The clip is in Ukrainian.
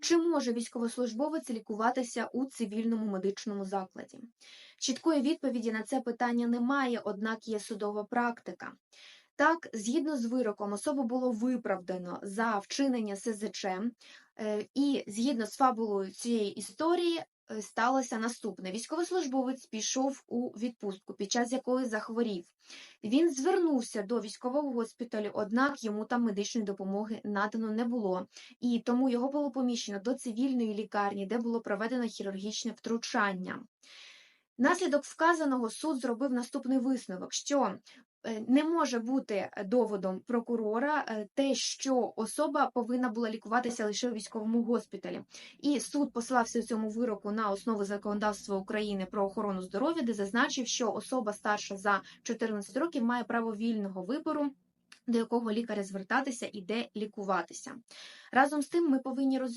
Чи може військовослужбовець лікуватися у цивільному медичному закладі? Чіткої відповіді на це питання немає, однак є судова практика. Так, згідно з вироком, особу було виправдано за вчинення СЗЧ, е, і згідно з фабулою цієї історії сталося наступне: військовослужбовець пішов у відпустку, під час якої захворів. Він звернувся до військового госпіталю, однак йому там медичної допомоги надано не було, і тому його було поміщено до цивільної лікарні, де було проведено хірургічне втручання. Наслідок вказаного суд зробив наступний висновок, що е, не може бути доводом прокурора е, те, що особа повинна була лікуватися лише у військовому госпіталі. І суд послався у цьому вироку на основу законодавства України про охорону здоров'я, де зазначив, що особа старша за 14 років має право вільного вибору. До якого лікаря звертатися і де лікуватися разом з тим, ми повинні розуміти.